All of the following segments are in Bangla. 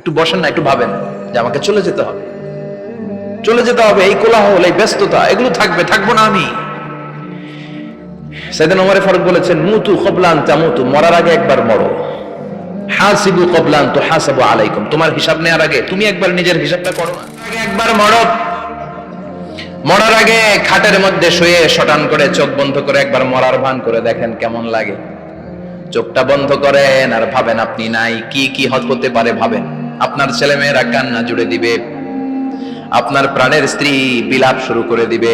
একটু বসেন না, একটু ভাবেন যে আমাকে চলে যেতে হবে। চলে যেতে হবে, এই কোলাহল, এই ব্যস্ততা, এগুলো থাকবে, থাকব না আমি। সেদিন ওমরে ফারুক বলেছেন, মুতু কবলান তামুতু, মরার আগে একবার মরো। হাসিবু কবলান তো হাসাবু আলাইকুম, তোমার হিসাব নেওয়ার আগে, তুমি একবার নিজের হিসাবটা করো না। একবার মরো। মরার আগে খাটের মধ্যে শুয়ে শটান করে চোখ বন্ধ করে একবার মরার ভান করে দেখেন কেমন লাগে। চোখটা বন্ধ করেন আর ভাবেন আপনি নাই, কি কি হতে পারে ভাবেন। আপনার ছেলে মেয়েরা কান্না জুড়ে দিবে। আপনার প্রাণের স্ত্রী বিলাপ শুরু করে দিবে।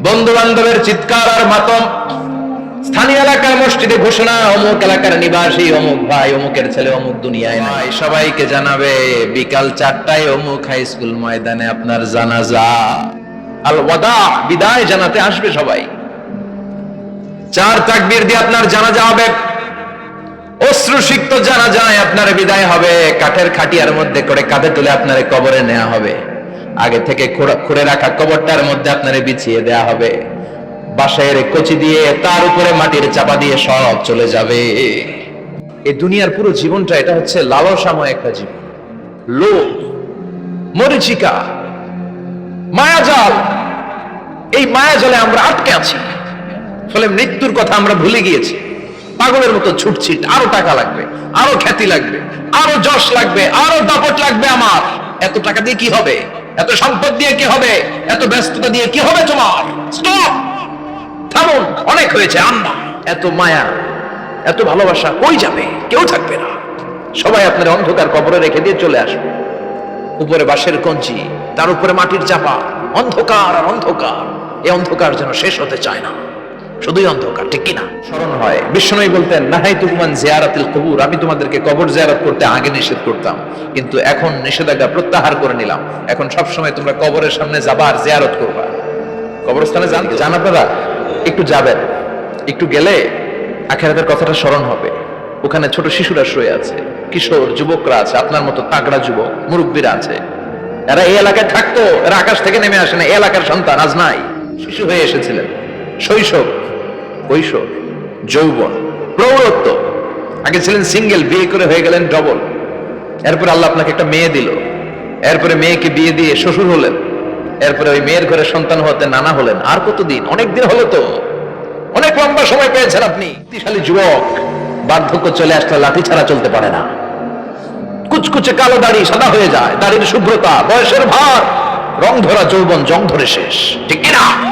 বন্ধু বান্ধবের চিৎকার আর মাতম। স্থানীয় এলাকার মসজিদে ঘোষণা অমুক এলাকার নিবাসী অমুক ভাই অমুকের ছেলে অমুক দুনিয়ায় নাই। সবাইকে জানাবে বিকাল চারটায় অমুক হাই স্কুল ময়দানে আপনার জানাজা। আল ওয়াদা বিদায় জানাতে আসবে সবাই। চার তাকবীর দিয়ে আপনার জানাজা হবে। অশ্রুসিক্ত যারা যায়, আপনার বিদায় হবে। কাঠের খাটিয়ার মধ্যে করে কাঁধে তুলে আপনার কবরে নেওয়া হবে। আগে থেকে খোঁড়া- রাখা কবরটার মধ্যে আপনার বিছিয়ে দেয়া হবে। বাসায়ের কচি দিয়ে তার উপরে মাটির চাপা দিয়ে সব চলে যাবে। এই দুনিয়ার পুরো জীবনটা, এটা হচ্ছে লালসাময় একটা জীবন। লোভ, মরিচিকা, মায়াজাল। এই মায়াজালে আমরা আটকে আছি। ফলে মৃত্যুর কথা আমরা ভুলে গিয়েছি। পাগলের মতো ছুটছি, আরও টাকা লাগবে, আরও খ্যাতি লাগবে, আরও যশ লাগবে, আরও দাপট লাগবে আমার। এত টাকা দিয়ে কি হবে? এত সম্পদ দিয়ে কি হবে? এত ব্যস্ততা দিয়ে কি হবে তোমার? অনেক হয়েছে, আন্না। এত মায়া, এত ভালোবাসা কই যাবে? কেউ থাকবে না। সবাই আপনার অন্ধকার কবরে রেখে দিয়ে চলে আসবে। উপরে বাঁশের কঞ্চি, তার উপরে মাটির চাপা, অন্ধকার আর অন্ধকার। এই অন্ধকার যেন শেষ হতে চায় না। শুধুই অন্ধকার, ঠিক কিনা? স্মরণ হয়। বিষ্ণুই বলতেন, নাহাই তুমান জিয়ারাতিল কবুর, আমি তোমাদেরকে কবর জিয়ারত করতে আগে নিষেধ করতাম, কিন্তু এখন নিষেধাজ্ঞা প্রত্যাহার করে নিলাম। এখন সব সময় তোমরা কবরের সামনে যাবা আর জিয়ারত করবা। কবরস্থানে যান জান আপনারা? একটু যাবেন। একটু গেলে আখেরাতের কথাটা স্মরণ হবে। ওখানে ছোট শিশুরা শুয়ে আছে, কিশোর, যুবকরা আছে, আপনার মতো তাগড়া যুবক, মুরব্বীরা আছে। এরা এই এলাকায় থাকতো, এরা আকাশ থেকে নেমে আসে না এলাকার সন্তান আজ নাই। শিশু হয়ে এসেছিলেন। শৈশব। কৈশোর যৌবন, প্রৌঢ়ত্ব। আগে ছিলেন সিঙ্গেল, বিয়ে করে হয়ে গেলেন ডবল এরপরে আল্লাহ আপনাকে একটা মেয়ে দিল। এরপরে মেয়েকে বিয়ে দিয়ে শ্বশুর হলেন। এরপরে ওই মেয়ের ঘরে সন্তান হতে নানা হলেন। আর কতদিন? অনেক দিন হলো তো। অনেক লম্বা সময় পেয়েছেন আপনি। শক্তিশালী যুবক। বার্ধক্য চলে আসলে লাঠি ছাড়া চলতে পারে না। কুচকুচে কালো দাড়ি সাদা হয়ে যায়। দাড়ির শুভ্রতা, বয়সের ভার। রং ধরা যৌবন জং ধরে শেষ। ঠিক কিনা?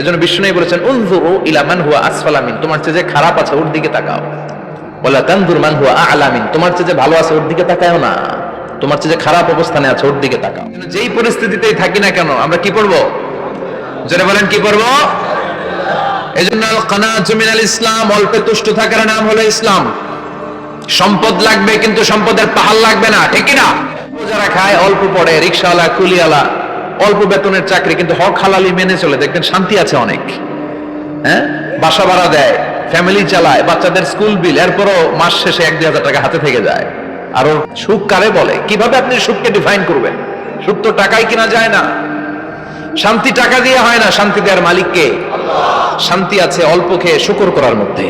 এজন্য বিষ্ণু বলেছেন, উনজুরু ইলা হুয়া আসফালামিন তোমার চেয়ে যে খারাপ আছে, ওর দিকে তাকাও। তানজুর মান হুয়া আলামিন তোমার চেয়ে যে ভালো আছে, ওর দিকে তাকাও না। তোমার চেয়ে যে খারাপ অবস্থানে আছে, ওর দিকে তাকাও। যেই পরিস্থিতিতেই থাকি না কেন, আমরা কি পড়ব যারা বলেন, কি পড়ব এই জন্য কানাত মিনাল ইসলাম, অল্পে তুষ্ট থাকার নাম হলো ইসলাম। সম্পদ লাগবে, কিন্তু সম্পদের পাহাড় লাগবে না, ঠিক না? যারা খায় অল্প পড়ে রিক্সাওয়ালা, কুলিওয়ালা অল্প বেতনের চাকরি, কিন্তু হক হালালি মেনে চলে। দেখবেন শান্তি আছে অনেক। হ্যাঁ? বাসা ভাড়া দেয় ফ্যামিলি চালায়, বাচ্চাদের স্কুল বিল এরপরও মাস শেষে এক দুই হাজার টাকা হাতে থেকে যায়। আরও সুখ কারে বলে? কীভাবে আপনি সুখকে ডিফাইন করবেন? সুখ তো টাকায় কিনা যায় না। শান্তি টাকা দিয়ে হয় না, শান্তি দেওয়ার মালিককে। শান্তি আছে অল্প খেয়ে শুকর করার মধ্যে।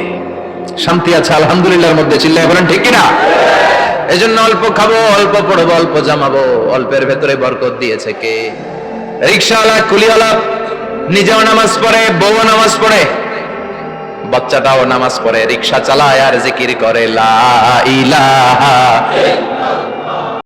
শান্তি আছে আলহামদুলিল্লাহর মধ্যে চিল্লাই বলেন, ঠিক কিনা? এই জন্য অল্প খাব, অল্প পড়ব, অল্প জামাবো, অল্পের ভেতরে বরকত দিয়েছে কে? রিক্সাওয়ালা, কুলিওয়ালা, নিজেও নামাজ পড়ে বউ নামাজ পড়ে। বাচ্চাটাও নামাজ পড়ে, রিক্সা চালায় আর জিকির করে, লা ইলাহা